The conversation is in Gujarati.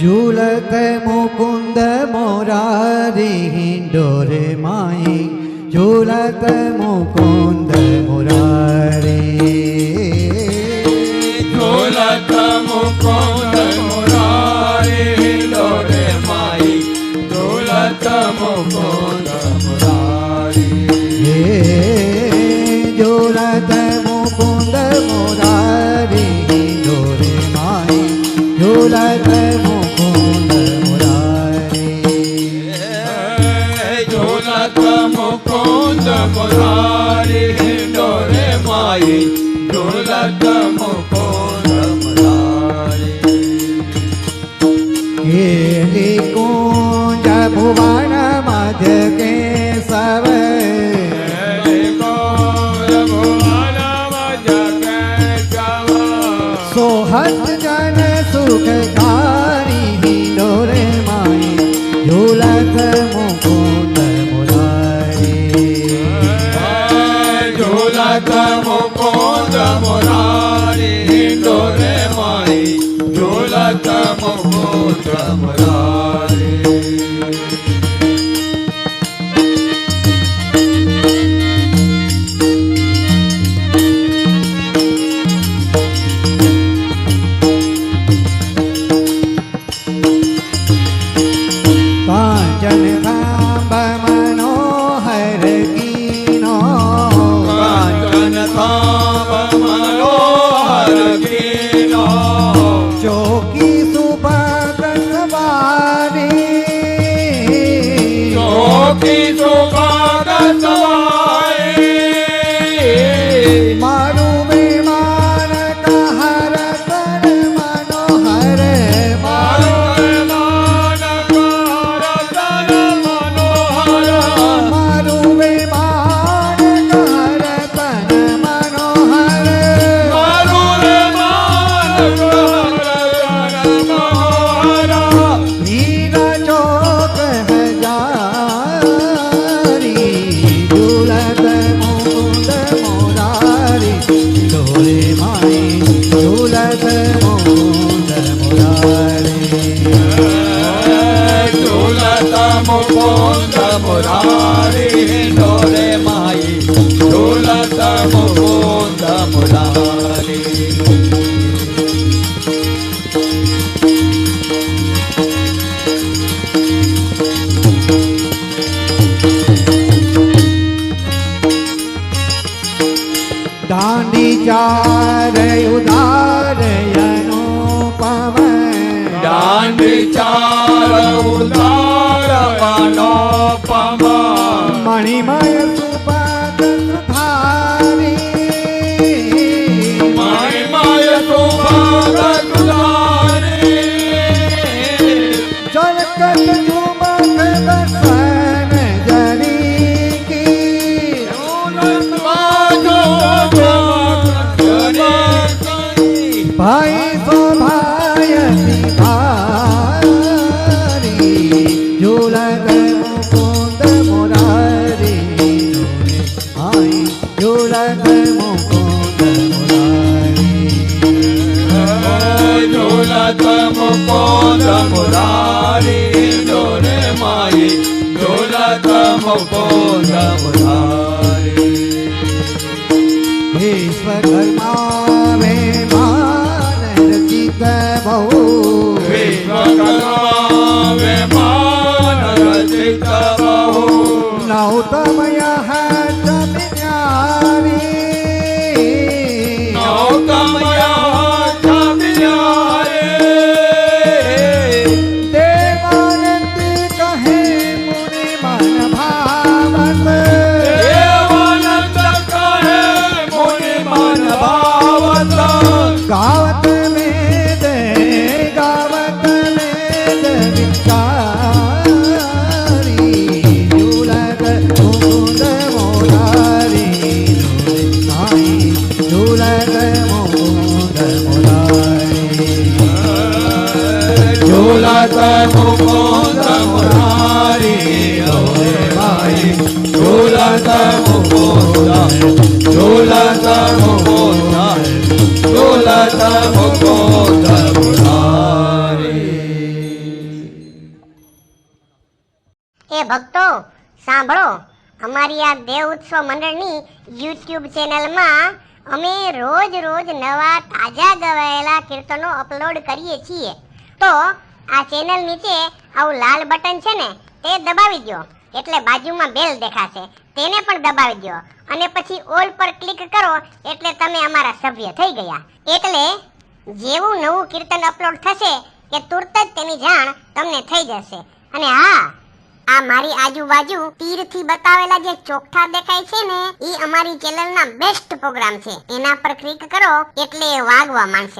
झूलत मुकुंद मोरारी डोरे माई झूलत मुकुंद मोरारी झूलत मुकुंद मोरारी डोरे माई झूलत मुकुंद मोरारी केली कुंज भुवन मध्य के सव सोहत जन सुखकारी મુકુંદ મુરારી Hafiz Omar. મુરારી ડોરે માઈ ઢોલત મુકુંદ મુરારી દાંડી ચાર ઉદાર પવન ચાર ઉદાર મુરારી ડોરે માઈ ઝોલત મુકોદ મુરારી વિશ્વકર્મા મે માન રચિત બહુ ભક્તો, સાંભળો. અમારી આ દેવ ઉત્સવ મંડળની યુટ્યુબ ચેનલમાં અમે રોજ રોજ નવા તાજા ગવાયેલા કીર્તનો અપલોડ કરીએ છીએ. તો આ ચેનલ નીચે આવું લાલ બટન છે ને, તે દબાવી દો એટલે બાજુમાં બેલ દેખાશે. તેને પણ દબાવી દો અને પછી ઓલ પર ક્લિક કરો, એટલે તમે અમારા સભ્ય થઈ ગયા. એટલે જેવું નવું કીર્તન અપલોડ થશે કે તુરત જ તેની જાણ તમને થઈ જશે. અને હા, આ મારી આજુબાજુ તીરથી બતાવેલા જે ચોખા દેખાય છે ને એ અમારી ચેનલના બેસ્ટ પ્રોગ્રામ છે. એના પર ક્લિક કરો, એટલે વાગવા માંડશે.